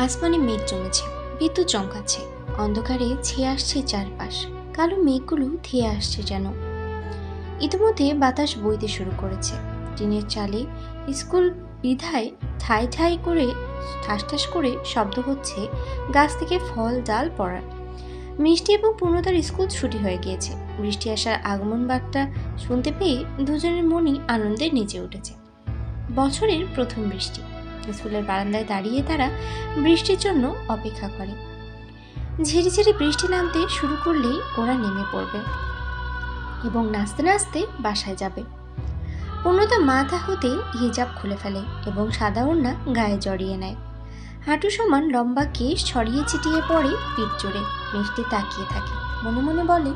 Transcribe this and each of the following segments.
আসমানে মেঘ জমেছে, বিদ্যুৎ চমকাচ্ছে, অন্ধকারে ছেয়ে আসছে চারপাশ, কালো মেঘগুলো ধেয়ে আসছে যেন। ইতিমধ্যে বাতাস বইতে শুরু করেছে। টিনের চালে স্কুল বিধায় ঠাই ঠাই করে, ঠাস ঠাস করে শব্দ হচ্ছে, গাছ থেকে ফল, ডাল পড়ার মিষ্টি এবং পূর্ণতার স্কুল ছুটি হয়ে গিয়েছে। বৃষ্টি আসার আগমন বার্তা শুনতে পেয়ে দুজনের মনই আনন্দে নেচে উঠেছে। বছরের প্রথম বৃষ্টি। স্কুলের বারান্দায় দাঁড়িয়ে তারা বৃষ্টির জন্য অপেক্ষা করে। ঝিরিঝিরি বৃষ্টি নামতে শুরু করলেই ওরা নেমে পড়বে এবং নাচতে নাচতে বাসায় যাবে। পূর্ণতা মাথা হতে হিজাব খুলে ফেলে এবং সাদা ওড়না গায়ে জড়িয়ে নেয়। হাঁটু সমান লম্বা কেশ ছড়িয়ে ছিটিয়ে পড়ে পিঠ জোরে মিষ্টি তাকিয়ে থাকে, মনে মনে বলে,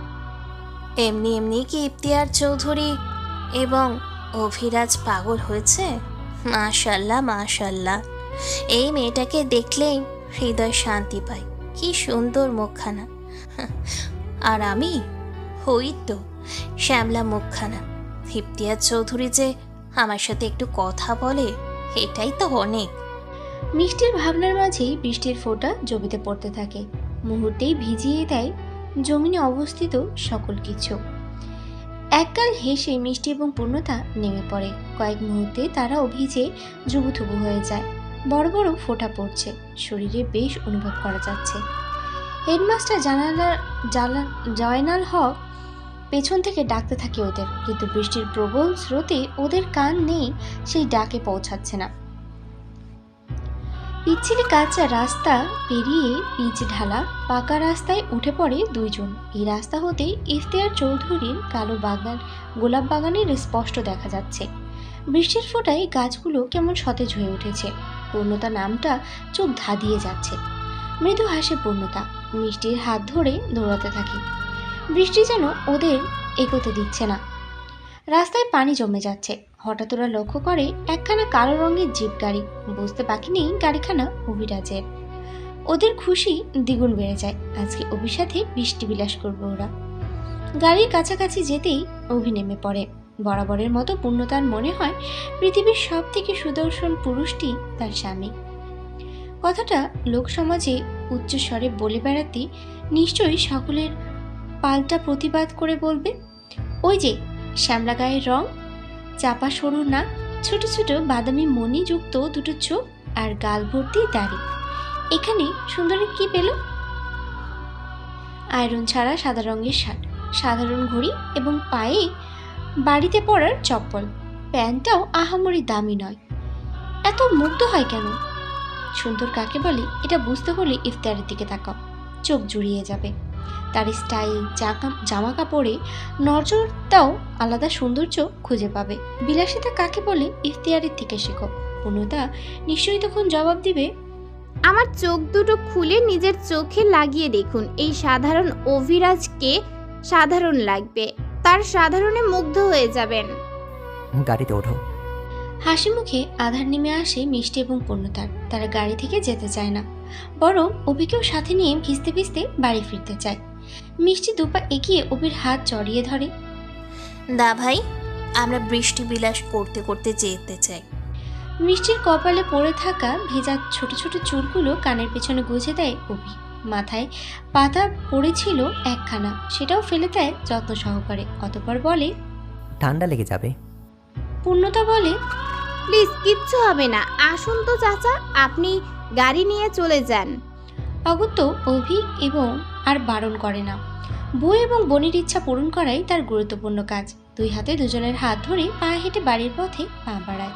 এমনি এমনি কি ইফতিয়ার চৌধুরী এবং অভিরাজ পাগল হয়েছে? মাশাল্লাহ মাশাল্লাহ। এই মেয়েটাকে দেখলেই হৃদয় শান্তি পায়। কি সুন্দর মুখখানা। আর আমি? হই তো, শ্যামলা মুখখানা। ইফতিয়ার চৌধুরী যে আমার সাথে একটু কথা বলে, এটাই তো অনেক। মিষ্টির ভাবনার মাঝেই বৃষ্টির ফোঁটা জমিতে পড়তে থাকে। মুহূর্তেই ভিজিয়ে দেয় জমিনে অবস্থিত সকল কিছু। এককাল হেসে মিষ্টি এবং পূর্ণতা নেমে পড়ে। কয়েক মুহূর্তে তারাও ভিজে জুবুথুবু হয়ে যায়। বড় বড় ফোঁটা পড়ছে। শরীরে বেশ অনুভব করা যাচ্ছে। হেডমাস্টার জানালার জালা জয়নাল হক পেছন থেকে ডাকতে থাকে ওদের। কিন্তু বৃষ্টির প্রবল স্রোতে ওদের কান নেই, সেই ডাকে পৌঁছাচ্ছে না। পিচ্ছিলি কাঁচা রাস্তা পেরিয়ে পিচ ঢালা পাকা রাস্তায় উঠে পড়ে দুইজন। এই রাস্তা হতে ইফতিয়ার চৌধুরীর কালো বাগান, গোলাপ বাগানের স্পষ্ট দেখা যাচ্ছে। বৃষ্টির ফোঁটায় গাছগুলো কেমন সতেজ হয়ে উঠেছে। পূর্ণতা নামটা চোখ ধাঁধিয়ে যাচ্ছে। মৃদু হাসে পূর্ণতা। মিষ্টির হাত ধরে দৌড়াতে থাকে। বৃষ্টি যেন ওদের এগোতে দিচ্ছে না। রাস্তায় পানি জমে যাচ্ছে। হঠাৎ ওরা লক্ষ্য করে একখানা কালো রঙের জিপ গাড়ি। বুঝতে বাকি নেই গাড়িখানা অভিরাজের। ওদের খুশি দ্বিগুণ বেড়ে যায়। আজকে অভির সাথে বৃষ্টি বিলাস করবে ওরা। গাড়ির কাছাকাছি যেতেই অভি নেমে পড়ে। বরাবরের মতো পূর্ণতার মনে হয় পৃথিবীর সব থেকে সুদর্শন পুরুষটি তার স্বামী। কথাটা লোকসমাজে উচ্চস্বরে বলে বেড়াতে নিশ্চয়ই সকলের পাল্টা প্রতিবাদ করে বলবে, ওই যে শ্যামলা গায়ের রং চাপা সরু নাক ছোট ছোট বাদামি মণি যুক্ত দুটো চোখ আর গাল ভর্তি দাড়ি। এখানে সুন্দরী কি পেল? আয়রন ছাড়া সাদা রঙের শার্ট, সাধারণ ঘড়ি এবং পায়ে বাড়িতে পরার চপ্পল। প্যান্টটাও আহামরি দামি নয়। এত মুগ্ধ হয় কেন? সুন্দর কাকে বলে, এটা বুঝতে হলে ইফতারের দিকে তাকাও। চোখ জুড়িয়ে যাবে। তার স্টাইল জামা কাপড়ে নজরটাও আলাদা সৌন্দর্য খুঁজে পাবে। বিলাসিতা কাকে বলে? ইফতিয়ারের থেকে শেখো। পূর্ণতা নিশ্চয়ই তখন জবাব দিবে। আমার চোখ দুটো খুলে নিজের চোখে লাগিয়ে দেখুন এই সাধারণ অভিরাজকে সাধারণ লাগবে। তার সাধারণে মুগ্ধ হয়ে যাবেন। গাড়িতে ওঠো। হাসি মুখে আধার নেমে আসে মিষ্টি এবং পূর্ণতার। তারা গাড়ি থেকে যেতে চায় না বরং অভিকেও সাথে নিয়ে ভিজতে ভিজতে বাড়ি ফিরতে চায়। মিষ্টি দুপা এগিয়ে অভির হাত জড়িয়ে ধরে। দা ভাই আমরা বৃষ্টি বিলাস করতে করতে যেতে চাই। মিষ্টির কপালে পড়ে থাকা ভেজা ছোট ছোট চুলগুলো কানের পেছনে গুজে দেয় অভি মাথায় পাতা পড়েছিল একখানা সেটাও ফেলে দেয় যত্ন সহকারে অতপর বলে ঠান্ডা লেগে যাবে। পূর্ণতা বলে প্লিজ কিচ্ছু হবে না আসুন তো চাচা আপনি গাড়ি নিয়ে চলে যান। অগত্য অভি এবং আর বারণ করে না। বউ এবং বোনের ইচ্ছা পূরণ করাই তার গুরুত্বপূর্ণ কাজ। দুই হাতে দুজনের হাত ধরে পা হেঁটে বাড়ির পথে পা বাড়ায়।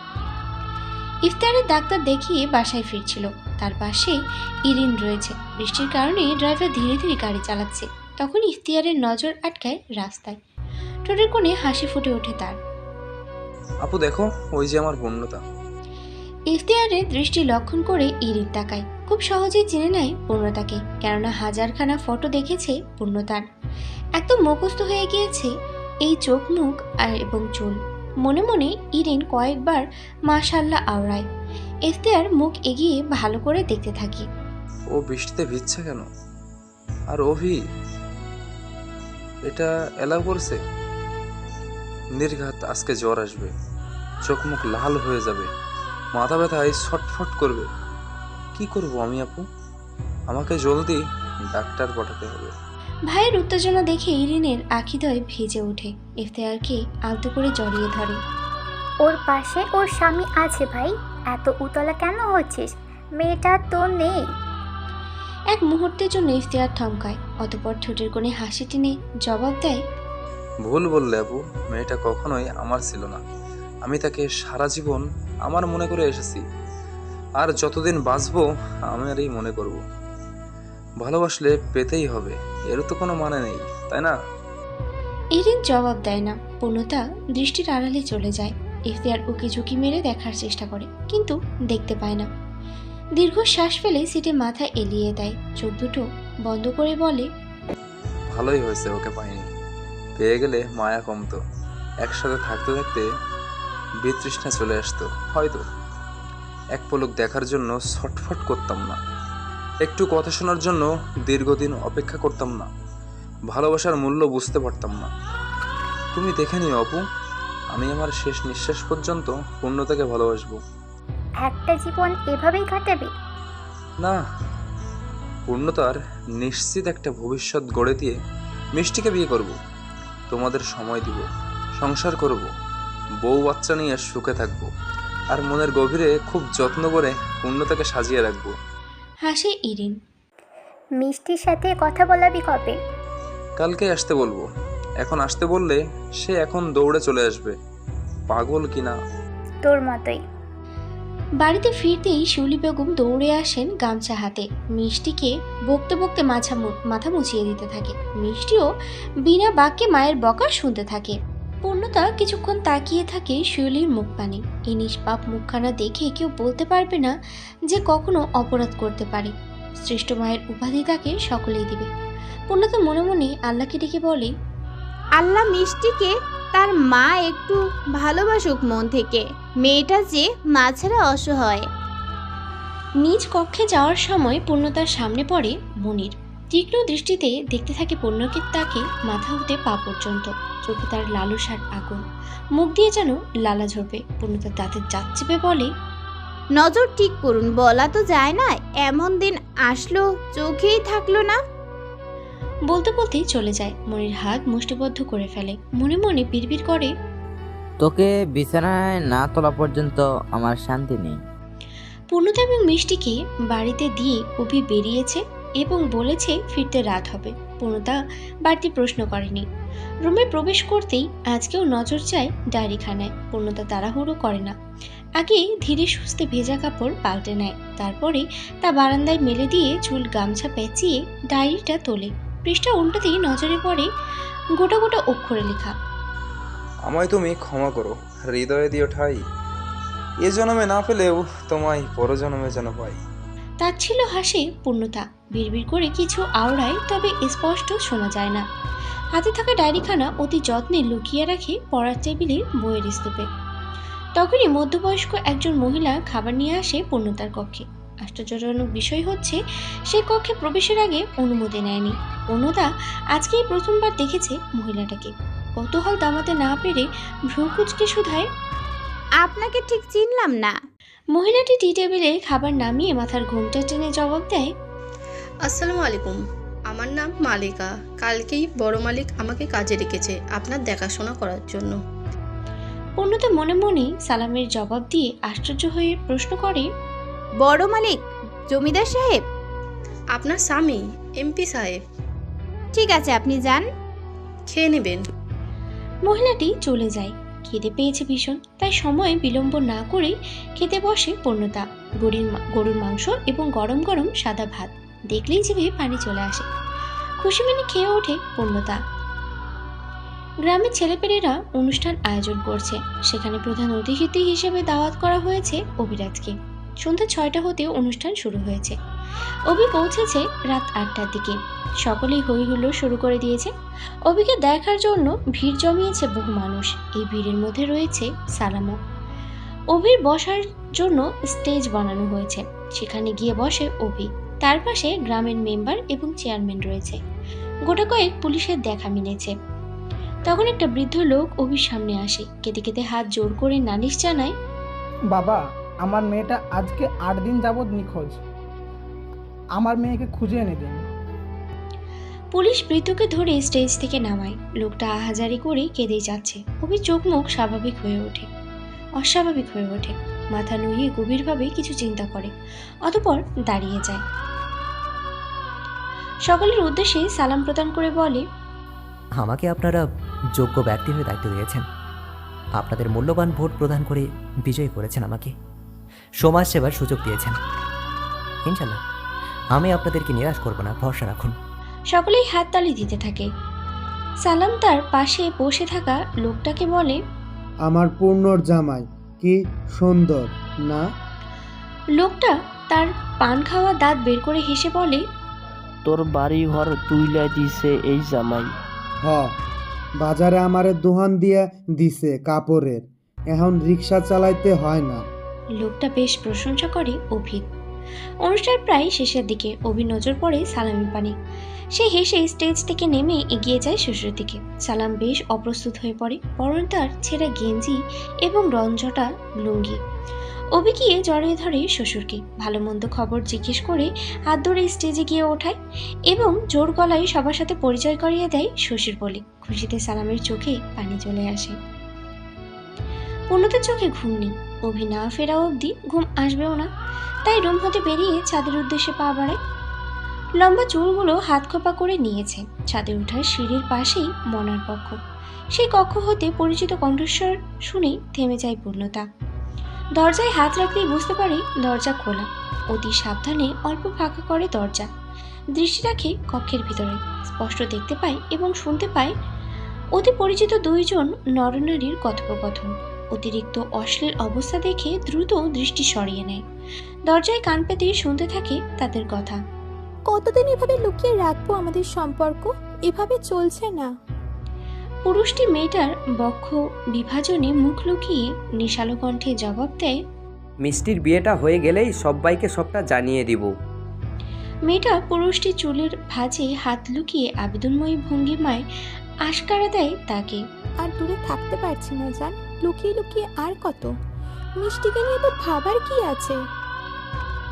ইফতারের ডাক্তার দেখিয়ে বাসায় ফিরছিল। তার পাশে ইরিন রয়েছে। বৃষ্টির কারণে ড্রাইভার ধীরে ধীরে গাড়ি চালাচ্ছে। তখন ইফতিয়ারের নজর আটকায় রাস্তায়। ঠোঁটের কোণে হাসি ফুটে ওঠে তার। আপু দেখো ওই যে আমার পূর্ণতা। ইফতিয়ারের দৃষ্টি লক্ষণ করে ইরিন তাকায়। খুব সহজেই চিনে নেয় পূর্ণতাকে, কেননা হাজারখানা ফটো দেখেছে পূর্ণতার। একদম মুখস্থ হয়ে গিয়েছে এই চোখ, মুখ আর এবং চুল। মনে মনে ইরিন কয়েকবার মাশাল্লাহ আওড়ায়। ইফতিয়ার মুখ এগিয়ে ভালো করে দেখতে থাকি। ও বৃষ্টিতে ভিজছে কেন? আর অভি, এটা এলাও করছে? নির্ঘাত আজকে জ্বর আসবে, চোখ মুখ লাল হয়ে যাবে, মাথা ব্যথায় ছটফট করবে। কি করব আমি আপু? আমাকে জলদি ডাক্তার পাঠাতে হবে। ভাইয়ের উত্তেজনা দেখে ইরিনের আখিদয় ভেজে ওঠে। ইফতেয়ারকে আলতো করে জড়িয়ে ধরে। ওর পাশে ওর স্বামী আছে ভাই। এত উতলা কেন হচ্ছিস? মেয়েটা তো নেই। এক মুহূর্তের জন্য ইফতেয়ার থমকায়। অতপর ঠোঁটের কোণে হাসি টেনে জবাব দেয় ভুল বললে আপু মেয়েটা কখনোই আমার ছিল না। আমি তাকে সারা জীবন আমার মনে করে এসেছি। আর যতদিন বাঁচবো আমারই মনে করব। ভালোবাসলে পেতেই হবে এর তো কোনো মানে নেই তাই না? ইরিন জবাব দেয় না। পূর্ণতা দৃষ্টির আড়ালে চলে যায়। ইফতিয়ার ওকে ঝুঁকি মেরে দেখার চেষ্টা করে কিন্তু দেখতে পায় না। দীর্ঘ শ্বাস ফেলে সিটে মাথা এলিয়ে দেয়। চোখ দুটো বন্ধ করে বলে ভালোই হয়েছে ওকে পাইনি। পেয়ে গেলে মায়া কমতো। একসাথে থাকতে থাকতে বিতৃষ্ণা চলে আসতো হয়তো। এক পলক দেখার জন্য ছটফট করতাম না। একটু কথা শোনার জন্য দীর্ঘদিন অপেক্ষা করতাম না। ভালোবাসার মূল্য বুঝতে পারতাম না। তুমি দেখে নিও অপু আমি আমার শেষ নিঃশ্বাস পর্যন্ত পূর্ণতাকে ভালোবাসবো। একটা জীবন এভাবেই কাটাবে? না পূর্ণতার নিশ্চিত একটা ভবিষ্যৎ গড়ে দিয়ে মিষ্টিকে বিয়ে করব। তোমাদের সময় দিব সংসার করব বউ বাচ্চা নিয়ে সুখে থাকব। আর মনের গভীরে খুব যত্ন করে পূর্ণতাকে সাজিয়ে রাখব। হাসে ইরিন। মিষ্টির সাথে কথা বলাবি কবে? কালকে আসতে বলব। এখন আসতে বললে সে এখন দৌড়ে চলে আসবে। পাগল কিনা তোর মতোই। বাড়িতে ফিরতেই শিউলি বেগম দৌড়ে আসেন গামছা হাতে। মিষ্টিকে বকতে বকতে মাথা মু- মাথা মুছিয়ে দিতে থাকে। মিষ্টিও বিনা বাক্যে মায়ের বকা শুনতে থাকে। পূর্ণতা কিছুক্ষণ তাকিয়ে থাকে শিউলির মুখ পানে এই নিষ্পাপ মুখখানা দেখে কেউ বলতে পারবে না যে কখনো অপরাধ করতে পারে। শ্রেষ্ঠ মায়ের উপাধি তাকে সকলেই দিবে। পূর্ণতা মনে মনে আল্লাহকে ডেকে বলে আল্লাহ মিষ্টিকে তার মা একটু ভালোবাসুক মন থেকে। মেয়েটা যে মা ছাড়া অসহায়। নিজ কক্ষে যাওয়ার সময় পূর্ণতার সামনে পড়ে মনির। তীক্ষ্ণ দৃষ্টিতে দেখতে থাকে পূর্ণকে তাকে মাথা হতে পা পর্যন্ত। চোখে তার লালসার আগুন। মুখ দিয়ে যেন লালা ঝরবে। পূর্ণতার দাঁতের জাত চেপে বলে নজর ঠিক করুন বলা তো যায় না এমন দিন আসলো চোখেই থাকল না। বলতে বলতেই চলে যায়। মনির হাত মুষ্টিবদ্ধ করে ফেলে। মনে মনে বিড়বিড় করে তোকে বিছানায় না তোলা পর্যন্ত আমার শান্তি নেই। পূর্ণতা এবং মিষ্টিকে বাড়িতে দিয়ে অভি বেরিয়েছে। এবং বলেছে ফিরতে রাত হবে। পূর্ণতা বাড়তি প্রশ্ন করেনি। রুমে প্রবেশ করতেই আজকেও নজর যায় ডায়েরিখানায়। পূর্ণতা তাড়াহুড়ো করে না। আগে ধীরে সুস্থে ভেজা কাপড় পাল্টে নেয়। তারপরে তা বারান্দায় মেলে দিয়ে চুল গামছা পেঁচিয়ে ডায়েরিটা তোলে। পৃষ্ঠা উল্টোতেই নজরে পড়ে গোটা গোটা অক্ষরে লেখা। আমায় তুমি ক্ষমা করো, হৃদয়ে দিও ঠাই। এ জন্মে না পেলেও তোমায় পরজন্মে যেন পাই। তার ছিল হাসে, পূর্ণতা। বিড়বিড় করে কিছু আওড়ায় তবে স্পষ্ট শোনা যায় না। হাতে থাকা ডায়েরিখানা অতি যত্নে লুকিয়ে রাখে পড়ার টেবিলের বইয়ের স্তূপে। তখনই মধ্যবয়স্ক একজন মহিলা খাবার নিয়ে আসে পূর্ণতার কক্ষে। আশ্চর্যজনক বিষয় হচ্ছে, সে কক্ষে প্রবেশের আগে অনুমতি নেয়নি। পূর্ণতা আজকেই প্রথমবার দেখেছে মহিলাটাকে। কৌতূহল দামাতে না পেরে ভ্রুকুচকে শুধায়, আপনাকে ঠিক চিনলাম না। মহিলাটি টি টেবিলে খাবার নামিয়ে মাথার ঘুমটা টেনে জবাব দেয় আসসালামু আলাইকুম। আমার নাম মালিকা। কালকেই বড় মালিক আমাকে কাজে রেখেছে আপনার দেখাশোনা করার জন্য। পূর্ণতা মনে মনে সালামের জবাব দিয়ে আশ্চর্য হয়ে প্রশ্ন করে বড় মালিক জমিদার সাহেব? আপনার স্বামী এমপি সাহেব। ঠিক আছে আপনি যান। খেয়ে নেবেন। মহিলাটি চলে যায়। খেতে পেয়েছে ভীষণ, তাই সময় বিলম্ব না করেই খেতে বসে পূর্ণতা, গরুর গরুর মাংস এবং গরম গরম সাদা ভাত। দেখলেই জিভে পানি চলে আসে। খুশি মিনি খেয়ে ওঠে পূর্ণতা। গ্রামের ছেলেপেলেরা অনুষ্ঠান আয়োজন করছে। সেখানে প্রধান অতিথি হিসেবে দাওয়াত করা হয়েছে অভিরাজকে। সন্ধ্যা ছয়টা হতে অনুষ্ঠান শুরু হয়েছে। অভি পৌঁছেছে রাত আটটার দিকে। সকলেই হই হুল্লোড় শুরু করে দিয়েছে। অভিকে দেখার জন্য ভিড় জমিয়েছে বহু মানুষ। এই ভিড়ের মধ্যে রয়েছে সালামও অভির বসার জন্য স্টেজ বানানো হয়েছে। সেখানে গিয়ে বসে অভি। তার পাশে গ্রামের মেম্বার এবং চেয়ারম্যান রয়েছে। গোটা কয়েক পুলিশের দেখা মিলেছে। তখন একটা বৃদ্ধ লোক অভির সামনে আসে। কেটে কেটে হাত জোর করে নালিশ জানায়, বাবা, আমার মেয়েটা আজকে আট দিন যাবৎ নিখোঁজ। আমার মেয়েকে খুঁজে এনে দিন। পুলিশ বৃদ্ধকে ধরে স্টেজ থেকে নামায়। লোকটা আহাজারি করে কেঁদে যাচ্ছে। অভি চোখ মুখ স্বাভাবিক হয়ে ওঠে। অস্বাভাবিক হয়ে ওঠে। মাথা নুয়ে গভীরভাবে কিছু চিন্তা করে। অতপর দাঁড়িয়ে যায়। সকলের উদ্দেশ্যে সালাম প্রদান করে বলে আমাকে আপনারা যোগ্য ব্যক্তি হয়ে দায়িত্ব দিয়েছেন। আপনাদের মূল্যবান ভোট প্রদান করে বিজয়ী করেছেন আমাকে। সমাজ সেবার সুযোগ দিয়েছেন। ইনশাল্লাহ। আমি আপনাদেরকে নিরাশ করব না ভরসা রাখুন। সকলেই হাততালি দিতে থাকে। সালাম তার পাশে বসে থাকা লোকটাকে বলে আমার পূর্ণর জামাই কি সুন্দর না? লোকটা তার পান খাওয়া দাঁত বের করে হেসে বলে তোর বাড়ি ঘর তুইলা দিছে এই জামাই। হ বাজারে আমারে দোহান দিয়া দিছে কাপড়ের এখন রিক্সা চালাইতে হয় না। লোকটা বেশ প্রশংসা করে অভির অনুষ্ঠান প্রায় শেষের দিকে। অভির নজর পড়ে সালামের পানি। সে হেসে স্টেজ থেকে নেমে এগিয়ে যায় শ্বশুরের দিকে। সালাম বেশ অপ্রস্তুত হয়ে পড়ে। পরনে তার ছেঁড়া গেঞ্জি এবং রঞ্জটা লুঙ্গি। অভি গিয়ে জড়িয়ে ধরে শ্বশুরকে। ভালো মন্দ খবর জিজ্ঞেস করে হাত ধরে স্টেজে গিয়ে ওঠায় এবং জোর গলায় সবার সাথে পরিচয় করিয়ে দেয় শ্বশুর বলে। খুশিতে সালামের চোখে পানি চলে আসে। পূর্ণতার চোখে ঘুম নেই। অভি না ফেরা অবধি ঘুম আসবেও না। তাই রুম হতে বেরিয়ে ছাদের উদ্দেশ্যে পা বাড়ায়। লম্বা চুলগুলো হাত খোপা করে নিয়েছে। ছাদে ওঠার সিঁড়ির পাশেই মনার কক্ষ। সেই কক্ষ হতে পরিচিত কণ্ঠস্বর শুনেই থেমে যায় পূর্ণতা। দরজায় হাত রাখতেই বুঝতে পারে দরজা খোলা। অতি সাবধানে অল্প ফাঁকা করে দরজা। দৃষ্টি রাখে কক্ষের ভিতরে। স্পষ্ট দেখতে পায় এবং শুনতে পায় অতি পরিচিত দুইজন নরনারীর কথোপকথন। অতিরিক্ত অশ্লীল অবস্থা দেখে দ্রুত দৃষ্টি সরিয়ে নেয়। দরজায় কান পেতে শুনতে থাকে তাদের কথা। কতদিন এভাবে লুকিয়ে রাখব আমাদের সম্পর্ক? এভাবে চলছে না। পুরুষটি মেয়েটার বক্ষ বিভাজনে মুখ লুকিয়ে নেশালো কণ্ঠে জবাব দেয় মিষ্টির বিয়েটা হয়ে গেলেই সবাইকে সবটা জানিয়ে দিব। মেয়েটা পুরুষটি চুলের ভাঁজে হাত লুকিয়ে আবেদনময়ী ভঙ্গিমায় আশকারা দেয় তাকে। আর দূরে থাকতে পারছি না জান। লুকিয়ে লুকিয়ে আর কত? মিষ্টিকে নিয়ে তো ভাবার কি আছে?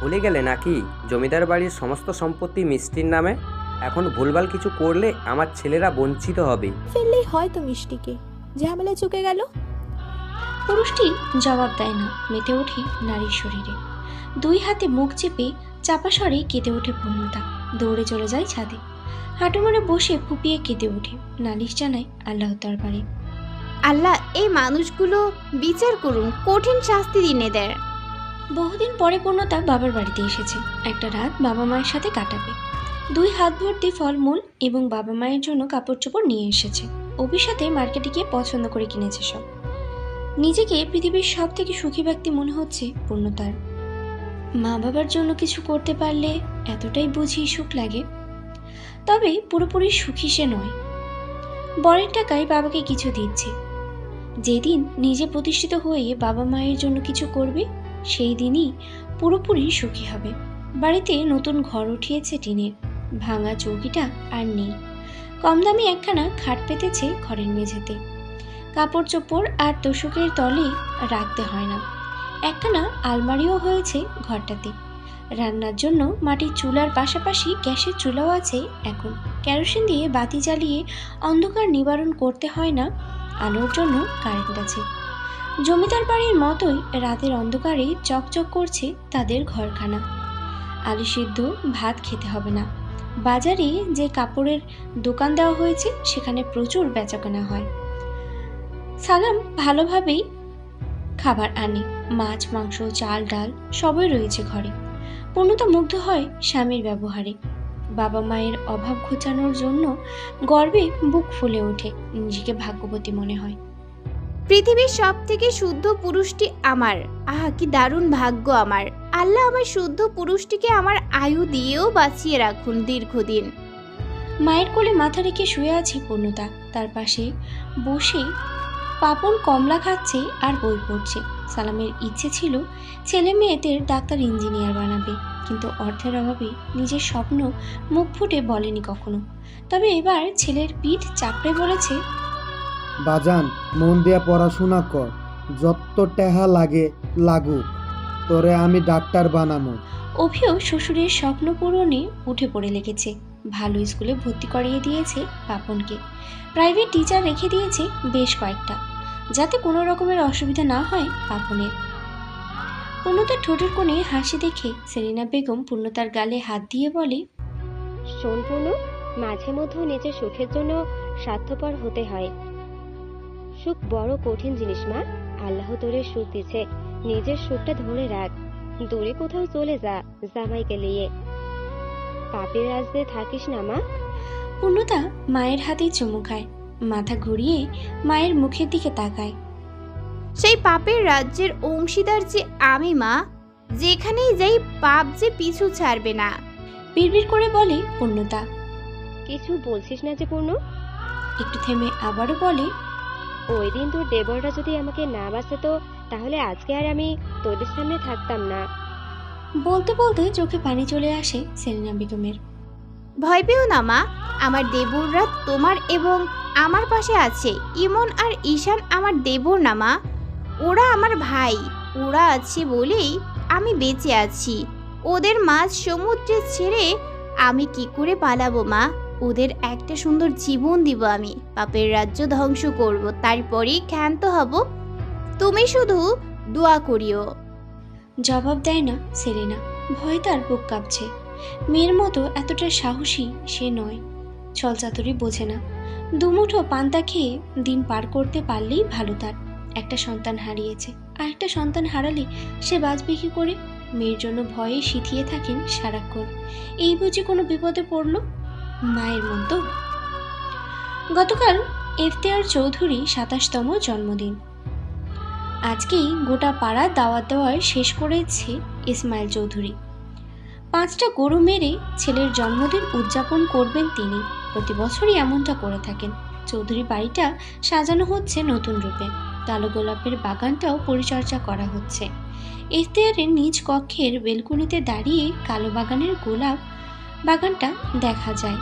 ভুলে গেলে নাকি? জমিদার বাড়ির সমস্ত সম্পত্তি মিষ্টির নামে? এখন ভুলভাল কিছু করলে আমার ছেলেরা বঞ্চিত হবে। ফেললেই হয় তো মিষ্টিকে। ঝামেলা চুকে গেল। পুরুষটি জবাব দেয় না মেতে ওঠে নারীর শরীরে। দুই হাতে মুখ চেপে চাপা স্বরে কেঁদে ওঠে পূর্ণতা দৌড়ে চলে যায় ছাদে। হাঁটুমুড়ে বসে ফুপিয়ে কেঁদে ওঠে। নালিশ জানায় আল্লাহ দরবারে। আল্লাহ এই মানুষগুলো বিচার করুন, কঠিন শাস্তি দিন এদের বহুদিন পরে পূর্ণতা বাবার বাড়িতে এসেছে। একটা রাত বাবা মায়ের সাথে কাটাবে। দুই হাত ভর্তি ফলমূল এবং বাবা মায়ের জন্য কাপড় চোপড় নিয়ে এসেছে। সাথে মার্কেটে গিয়ে পছন্দ করে কিনেছে সব। নিজেকে পৃথিবীর সব থেকে সুখী ব্যক্তি মনে হচ্ছে পূর্ণতার। মা বাবার জন্য কিছু করতে পারলে এতটাই বুঝি সুখ লাগে। তবে পুরোপুরি সুখী সে নয়। বরের টাকায় বাবাকে কিছু দিচ্ছে। যেদিন নিজে প্রতিষ্ঠিত হয়ে বাবা মায়ের জন্য কিছু করবে, সেই দিনই পুরোপুরি সুখী হবে। বাড়িতে নতুন ঘর উঠিয়েছে টিনের। ভাঙা চৌকিটা আর নেই। কম দামি একখানা খাট পেতেছে ঘরের মেঝেতে। কাপড় চোপড় আর তোষকের তলে রাখতে হয় না। একখানা আলমারিও হয়েছে ঘরটাতে। রান্নার জন্য মাটির চুলার পাশাপাশি গ্যাসের চুলাও আছে এখন। কেরোসিন দিয়ে বাতি জ্বালিয়ে অন্ধকার নিবারণ করতে হয় না আলোর জন্য কারেন্ট আছে। জমিদার বাড়ির মতোই রাতের অন্ধকারে চকচক করছে তাদের ঘরখানা। আলু সিদ্ধ ভাত খেতে হবে না। বাজারে যে কাপড়ের দোকান দেওয়া হয়েছে, সেখানে প্রচুর বেচাকেনা হয়। সালাম ভালোভাবেই খাবার আনে। মাছ, মাংস, চাল, ডাল সবই রয়েছে ঘরে। পূর্ণতা মুগ্ধ হয় স্বামীর ব্যবহারে। বাবা মায়ের অভাব ঘোচানোর জন্য গর্বে বুক ফুলে ওঠে নিজেকে ভাগ্যবতী মনে হয়। পৃথিবীর সব থেকে শুদ্ধ পুরুষটি আমার। আহা কি দারুণ ভাগ্য আমার। আল্লাহ আমার শুদ্ধ পুরুষটিকে আমার আয়ু দিয়েও বাঁচিয়ে রাখুন দীর্ঘদিন। মায়ের কোলে মাথা রেখে শুয়ে আছে পূর্ণতা। তার পাশে বসে পাপন কমলা খাচ্ছে আর বই পড়ছে। সালামের ইচ্ছে ছিল ছেলে মেয়েদের ডাক্তার ইঞ্জিনিয়ার বানাবে কিন্তু অর্থের অভাবে নিজের স্বপ্ন মুখ ফুটে বলেনি কখনো। তবে এবার ছেলের পিঠ চাপড়ে বলেছে বাজান মন দিয়া পড়াশোনা কর যত টেহা লাগে লাগুক তোরে আমি ডাক্তার বানামো। অভিও শ্বশুরের স্বপ্ন পূরণে উঠে পড়ে লেগেছে। ভালো স্কুলে ভর্তি করিয়ে দিয়েছে পাপনকে প্রাইভেট টিচার রেখে দিয়েছে বেশ কয়েকটা। যাতে কোনো রকমের অসুবিধা না হয় পাপনের। পূর্ণতার ঠোঁটের কোণে হাসি দেখে সেলিনা বেগম পূর্ণতার গালে হাত দিয়ে বলে শোন পূর্ণ মাঝে মধ্যে নিজের সুখের জন্য স্বার্থপর হতে হয়। সুখ বড় কঠিন জিনিস মা আল্লাহ তোরে সুখ দিছে নিজের সুখটা ধরে রাখ দূরে কোথাও চলে যা জামাইকে নিয়ে। পাপের রাজ্যে থাকিস না মা। পূর্ণতা মায়ের হাতেই চুমু খায়। মাথা ঘুরিয়ে মায়ের মুখের দিকে তাকায়। সেই পাপের রাজ্যের অংশীদার যে আমি মা যেখানেই যাই পাপ যে পিছু ছাড়বে না। বিড়বিড় করে বলে পূর্ণতা। কিছু বলছিস না যে পূর্ণ? একটু থেমে আবারও বলে ওই দিন তোর দেবররা যদি আমাকে না বাঁচাতো তাহলে আজকে আর আমি তোদের সামনে থাকতাম না। বলতে বলতে চোখে পানি চলে আসে সেলিনা বেগমের। ভয় পেও না, মা। আমার দেবররা তোমার এবং আমার পাশে আছে। ইমন আর ঈশান আমার দেবর না, মা। ওরা আমার ভাই। ওরা আছে বলেই আমি বেঁচে আছি। ওদের মাঝ সমুদ্রে ছেড়ে আমি কি করে পালাবো, মা? ওদের একটা সুন্দর জীবন দিব আমি। পাপের রাজ্য ধ্বংস করব, তারপরেই ক্ষান্ত হব। তুমি শুধু দোয়া করিও। জবাব দেয় না সেলিনা ভয় তার বুক কাঁপছে। মেয়ের মতো এতটা সাহসী সে নয়। ছলচাতুরি বোঝে না। দুমুঠো পান্তা খেয়ে দিন পার করতে পারলেই ভালো তার। একটা সন্তান হারিয়েছে। আর একটা সন্তান হারালে সে বাঁচবে কি করে? মেয়ের জন্য ভয়ে শিথিয়ে থাকেন সারাক্ষণ। এই বুঝি কোনো বিপদে পড়ল? মায়ের মন তো গতকাল এফতেয়ার চৌধুরী সাতাশতম জন্মদিন। আজকেই গোটা পাড়া দাওয়াত দেওয়ার শেষ করেছে ইসমাইল চৌধুরী। পাঁচটা গরু মেরে ছেলের জন্মদিন উদযাপন করবেন তিনি। প্রতি বছরই এমনটা করে থাকেন। চৌধুরী বাড়িটা সাজানো হচ্ছে নতুন রূপে। কালো গোলাপের বাগানটাও পরিচর্যা করা হচ্ছে। ইফতেয়ারের নিজ কক্ষের বেলকুনিতে দাঁড়িয়ে কালো বাগানের গোলাপ বাগানটা দেখা যায়।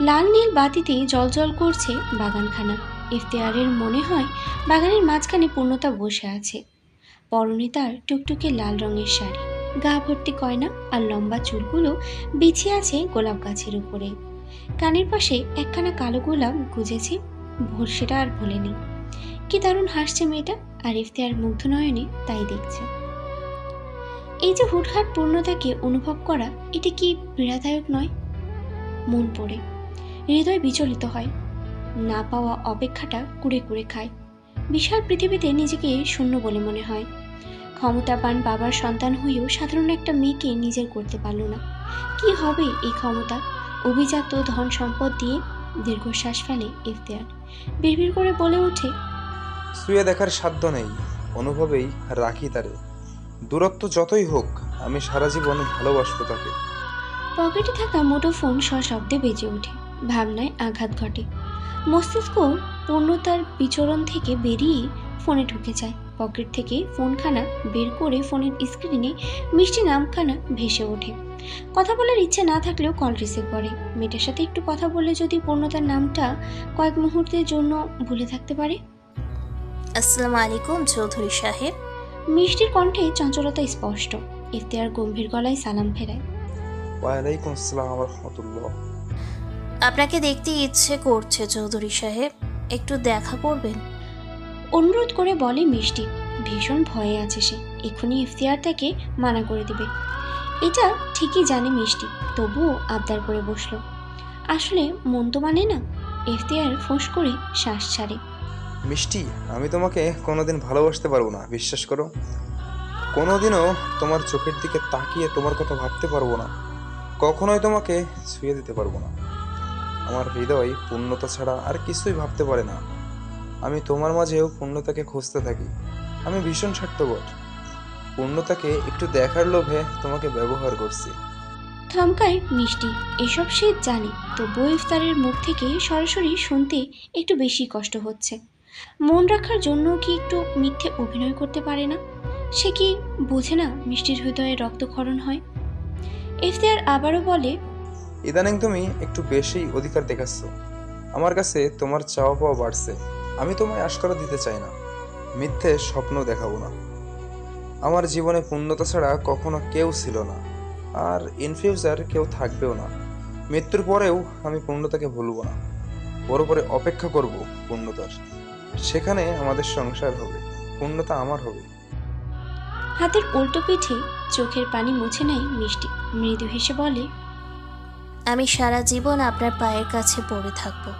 লাল নীল বাতিতে জলজল করছে বাগানখানা। ইফতেয়ারের মনে হয় বাগানের মাঝখানে পূর্ণতা বসে আছে। পরনে তার টুকটুকে লাল রঙের শাড়ি। গা ভর্তি কয়না আর লম্বা চুলগুলো বিছিয়ে আছে গোলাপ গাছের উপরে। কানের পাশে একখানা কালো গোলাপ গুজেছে, ভোর সেটা আর ভোলেনি। কি দারুণ হাসছে মেয়েটা, আর ইফতেয়ার মুগ্ধ নয়নে তাই দেখছে। এই যে হুটহাট পূর্ণতাকে অনুভব করা, এটা কি পীড়াদায়ক নয়? মন পড়ে, হৃদয় বিচলিত হয়। না পাওয়া অপেক্ষাটা কুড়ে কুড়ে খায়। বিশাল পৃথিবীতে নিজেকে শূন্য বলে মনে হয়। ক্ষমতাবান বাবার সন্তান হয়েও সাধারণ একটা মেয়েকে নিজের করতে পারল না। কি হবে এই ক্ষমতা? অভিজাত ধন সম্পদ দিয়ে দীর্ঘশ্বাস ফেলে ইফতেয়ার। বিড়বিড় করে বলে ওঠে শুয়ে দেখার সাধ্য নেই অনুভবেই রাখি তারে। দূরত্ব যতই হোক আমি সারা জীবন ভালোবাসবো তাকে। পকেটে থাকা মুঠোফোন সশব্দে বেজে ওঠে। ভাবনায় আঘাত ঘটে। মস্তিষ্ক পূর্ণতার বিচরণ থেকে বেরিয়ে ফোনে ঢুকে যায়। পকেট থেকে ফোনখানা বের করে ফোনের স্ক্রিনে মিষ্টি নামখানা ভেসে ওঠে। কথা বলার ইচ্ছে না থাকলেও কল রিসিভ করে। মেয়েটার সাথে একটু কথা বলে যদি পূর্ণতার নামটা কয়েক মুহূর্তের জন্য ভুলে থাকতে পারে? আসসালামু আলাইকুম চৌধুরী সাহেব। মিষ্টির কণ্ঠে চঞ্চলতা স্পষ্ট। ইফতেয়ার গম্ভীর গলায় সালাম ফেরায়। ওয়ালাইকুম আসসালাম রহমতুল্লাহ। আপনাকে দেখতে ইচ্ছে করছে চৌধুরী সাহেব। একটু দেখা করবেন? অনুরোধ করে বলে মিষ্টি। ভীষণ ভয়ে আছে সে। এক্ষুনি ইফতিয়ার তাকে মানা করে দিবে। এটা ঠিকই জানে মিষ্টি। তবুও আবদার করে বসল। আসলে মন তো মানে না, ইফতিয়ার ফোঁস করে শ্বাস ছাড়ে। মিষ্টি, আমি তোমাকে কোনোদিন ভালোবাসতে পারব না, বিশ্বাস করো। কোনোদিনও তোমার চোখের দিকে তাকিয়ে তোমার কথা ভাবতে পারব না। কখনোই তোমাকে ছুঁয়ে দিতে পারব না। আমার হৃদয় পূর্ণতা ছাড়া আর কিছুই ভাবতে পারে না। আমি তোমার মাঝেও পূর্ণতাকে খুঁজতে থাকি। আমি ভীষণ স্বার্থপর। পূর্ণতাকে একটু দেখার লোভে তোমাকে ব্যবহার করছি। থমকায় মিষ্টি, এসব সে জানে, তবুও ইফতারের মুখ থেকে সরাসরি শুনতে একটু বেশি কষ্ট হচ্ছে। মন রাখার জন্য কি একটু মিথ্যে অভিনয় করতে পারে না? সে কি বোঝে না মিষ্টির হৃদয়ে রক্তক্ষরণ হয়? ইফতিয়ার আবারও বলে ইদানিং তুমি একটু বেশি অধিকার দেখাচ্ছ। আমার কাছে তোমার চাওয়া পাওয়া বাড়ছে। আমি তোমায় আশকারা দিতে চাই না। মিথ্যে স্বপ্ন দেখাবো না। আমার জীবনে পূর্ণতা ছাড়া কখনো কেউ ছিল না। আর ইন ফিউচার কেউ থাকবেও না। মৃত্যুর পরেও আমি পূর্ণতাকে ভুলব না। বড় করে অপেক্ষা করব পূর্ণতার। সেখানে আমাদের সংসার হবে। পূর্ণতা আমার হবে। হাতের উল্টো পিঠে চোখের পানি মুছে নেয় মিষ্টি। মৃদু হেসে বলে আমি সারা জীবন আপনার পায়ের কাছে পড়ে থাকব।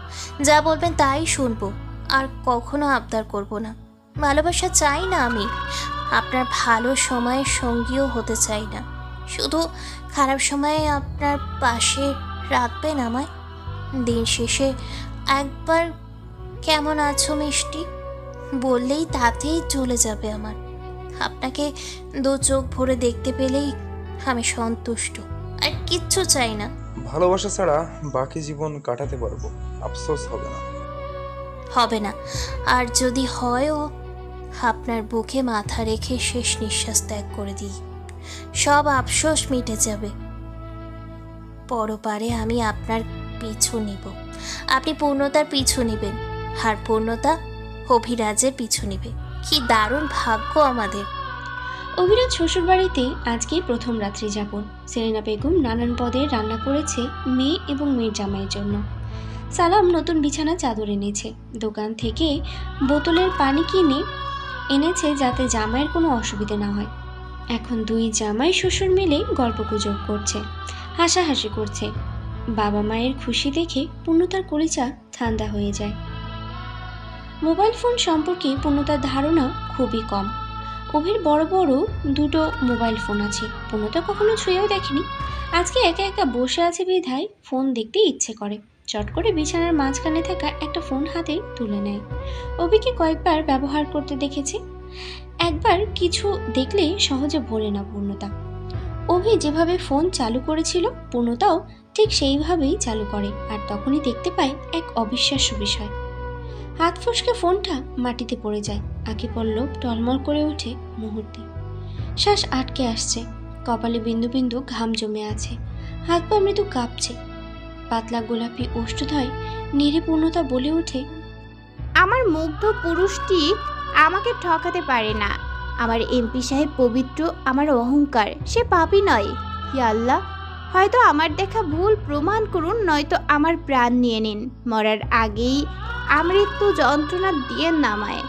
যা বলবেন তাই শুনব, আর কখনো আবদার করব না। ভালোবাসা চাই না আমি। আপনার ভালো সময়ের সঙ্গীও হতে চাই না। শুধু খারাপ সময়ে আপনার পাশে রাখবেন আমায়। দিন শেষে একবার কেমন আছো মিষ্টি? বললেই তাতেই চলে যাবে আমার। আপনাকে দু চোখ ভরে দেখতে পেলেই আমি সন্তুষ্ট। আর কিচ্ছু চাই না। ভালোবাসা ছাড়া বাকি জীবন কাটাতে পারব। আফসোস হবে না। হবে না। আর যদি হয়ও আপনার বুকে মাথা রেখে শেষ নিঃশ্বাস ত্যাগ করে দিই। সব আফসোস মিটে যাবে। পরপারে আমি আপনার পিছু নিব। আপনি পূর্ণতার পিছু নেবেন। আর পূর্ণতা অভিরাজের পিছু নিবে। কি দারুণ ভাগ্য আমাদের। অভিরাজ শ্বশুরবাড়িতে আজকেই প্রথম রাত্রি যাপন। সেলিনা বেগম নানান পদে রান্না করেছে মেয়ে এবং মেয়ের জামাইয়ের জন্য। সালাম নতুন বিছানা চাদর এনেছে। দোকান থেকে বোতলের পানি কিনে এনেছে যাতে জামাইয়ের কোনো অসুবিধে না হয়। এখন দুই জামাই শ্বশুর মিলে গল্পগুজব করছে, হাসাহাসি করছে। বাবা মায়ের খুশি দেখে পূর্ণতার কলিচা ঠান্ডা হয়ে যায়। মোবাইল ফোন সম্পর্কে পূর্ণতার ধারণা খুবই কম। অভির বড় বড় দুটো মোবাইল ফোন আছে। পূর্ণতা কখনো ছুঁয়েও দেখেনি। আজকে একা একা বসে আছে বিধায় ফোন দেখতে ইচ্ছে করে। চট করে বিছানার মাঝখানে থাকা একটা ফোন হাতে তুলে নেয়। অভিকে কয়েকবার ব্যবহার করতে দেখেছে। একবার কিছু দেখলে সহজে ভোলে না পূর্ণতা। অভি যেভাবে ফোন চালু করেছিল, পূর্ণতাও ঠিক সেইভাবেই চালু করে, আর তখনই দেখতে পায় এক অবিশ্বাস্য বিষয়। হাত ফসকে ফোনটা মাটিতে পড়ে যায়। আঁকি পল্লব টলমল করে ওঠে মুহূর্তে। শ্বাস আটকে আসছে। কপালে বিন্দু বিন্দু ঘাম জমে আছে। হাত পা মৃদু কাঁপছে। পাতলা গোলাপি ওষ্ঠধয় নিরে পূর্ণতা বলে ওঠে, আমার মুগ্ধ পুরুষটি আমাকে ঠকাতে পারে না। আমার এমপি সাহেব পবিত্র, আমার অহংকার, সে পাপই নয়। হি আল্লাহ হয়তো আমার দেখা ভুল প্রমাণ করুন, নয়তো আমার প্রাণ নিয়ে নিন। মরার আগেই আমৃত্যু যন্ত্রণা দিয়ে নামায়।